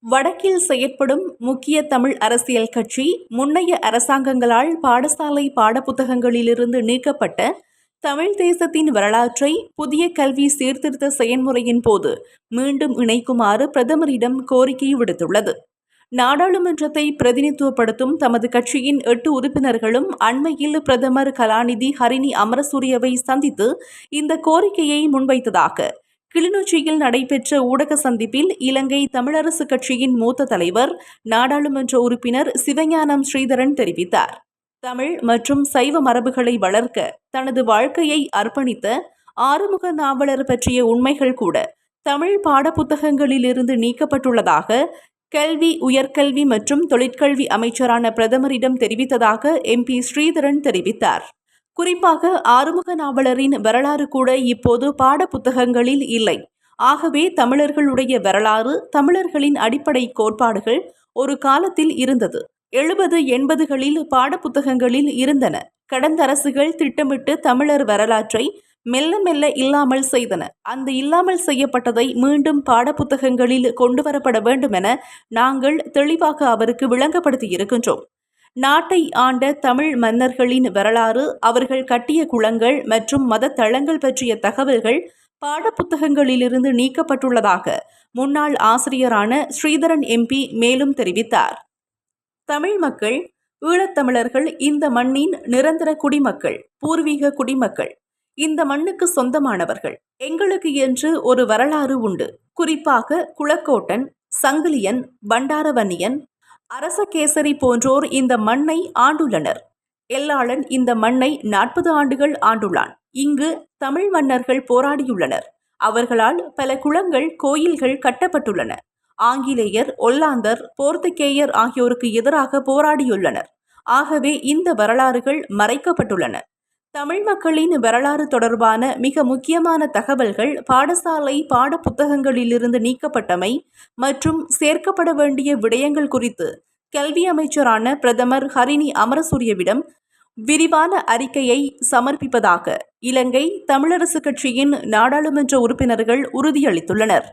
வடக்கில் செயற்படும் முக்கிய தமிழ் அரசியல் கட்சி முன்னைய அரசாங்கங்களால் பாடசாலை பாடப்புத்தகங்களிலிருந்து நீக்கப்பட்ட தமிழ் தேசத்தின் வரலாற்றை புதிய கல்வி சீர்திருத்த செயன்முறையின் போது மீண்டும் இணைக்குமாறு பிரதமரிடம் கோரிக்கை விடுத்துள்ளது. நாடாளுமன்றத்தை பிரதிநிதித்துவப்படுத்தும் தமது கட்சியின் எட்டு உறுப்பினர்களும் அண்மையில் பிரதமர் கலாநிதி ஹரிணி அமரசூரியவை சந்தித்து இந்த கோரிக்கையை முன்வைத்ததாக கிளிநொச்சியில் நடைபெற்ற ஊடக சந்திப்பில் இலங்கை தமிழரசு கட்சியின் மூத்த தலைவர் நாடாளுமன்ற உறுப்பினர் சிவஞானம் ஸ்ரீதரன் தெரிவித்தார். தமிழ் மற்றும் சைவ மரபுகளை வளர்க்க தனது வாழ்க்கையை அர்ப்பணித்த ஆறுமுக நாவலர் பற்றிய உண்மைகள் கூட தமிழ் பாடப்புத்தகங்களிலிருந்து நீக்கப்பட்டுள்ளதாக கல்வி உயர்கல்வி மற்றும் தொழிற்கல்வி அமைச்சரான பிரதமரிடம் தெரிவித்ததாக எம்பி ஸ்ரீதரன் தெரிவித்தார். குறிப்பாக ஆறுமுக நாவலரின் வரலாறு கூட இப்போது பாடப்புத்தகங்களில் இல்லை. ஆகவே தமிழர்களுடைய வரலாறு தமிழர்களின் அடிப்படை கோட்பாடுகள் ஒரு காலத்தில் இருந்தது. எழுபது எண்பதுகளில் பாடப்புத்தகங்களில் இருந்தன. கடந்த அரசுகள் திட்டமிட்டு தமிழர் வரலாற்றை மெல்ல மெல்ல இல்லாமல் செய்தன. அந்த இல்லாமல் செய்யப்பட்டதை மீண்டும் பாடப்புத்தகங்களில் கொண்டு வரப்பட வேண்டும் என நாங்கள் தெளிவாக அவருக்கு விளங்கப்படுத்தி இருக்கின்றோம் நாட்டை ஆண்ட தமிழ் மன்னர்களின் வரலாறு அவர்கள் கட்டிய குளங்கள் மற்றும் மத தளங்கள் பற்றிய தகவல்கள் பாடப்புத்தகங்களிலிருந்து நீக்கப்பட்டுள்ளதாக முன்னாள் ஆசிரியரான ஸ்ரீதரன் எம்பி மேலும் தெரிவித்தார். தமிழ் மக்கள் ஈழத்தமிழர்கள் இந்த மண்ணின் நிரந்தர குடிமக்கள் பூர்வீக குடிமக்கள். இந்த மண்ணுக்கு சொந்தமானவர்கள். எங்களுக்கு என்று ஒரு வரலாறு உண்டு. குறிப்பாக குளக்கோட்டன் சங்கிலியன் பண்டாரவன்னியன் அரசகேசரி போன்றோர் இந்த மண்ணை ஆண்டுள்ளனர். எல்லாளன் இந்த மண்ணை நாற்பது ஆண்டுகள் ஆண்டுள்ளான். இங்கு தமிழ் மன்னர்கள் போராடியுள்ளனர். அவர்களால் பல குளங்கள் கோயில்கள் கட்டப்பட்டுள்ளன. ஆங்கிலேயர் ஒல்லாந்தர் போர்த்துகேயர் ஆகியோருக்கு எதிராக போராடியுள்ளனர். ஆகவே இந்த வரலாறுகள் மறைக்கப்பட்டுள்ளன. தமிழ் மக்களின் வரலாறு தொடர்பான மிக முக்கியமான தகவல்கள் பாடசாலை பாடப்புத்தகங்களிலிருந்து நீக்கப்பட்டமை மற்றும் சேர்க்கப்பட வேண்டிய விடயங்கள் குறித்து கல்வி அமைச்சரான பிரதமர் ஹரிணி அமரசூரியவிடம் விரிவான அறிக்கையை சமர்ப்பிப்பதாக இலங்கை தமிழரசு கட்சியின் நாடாளுமன்ற உறுப்பினர்கள் உறுதியளித்துள்ளனர்.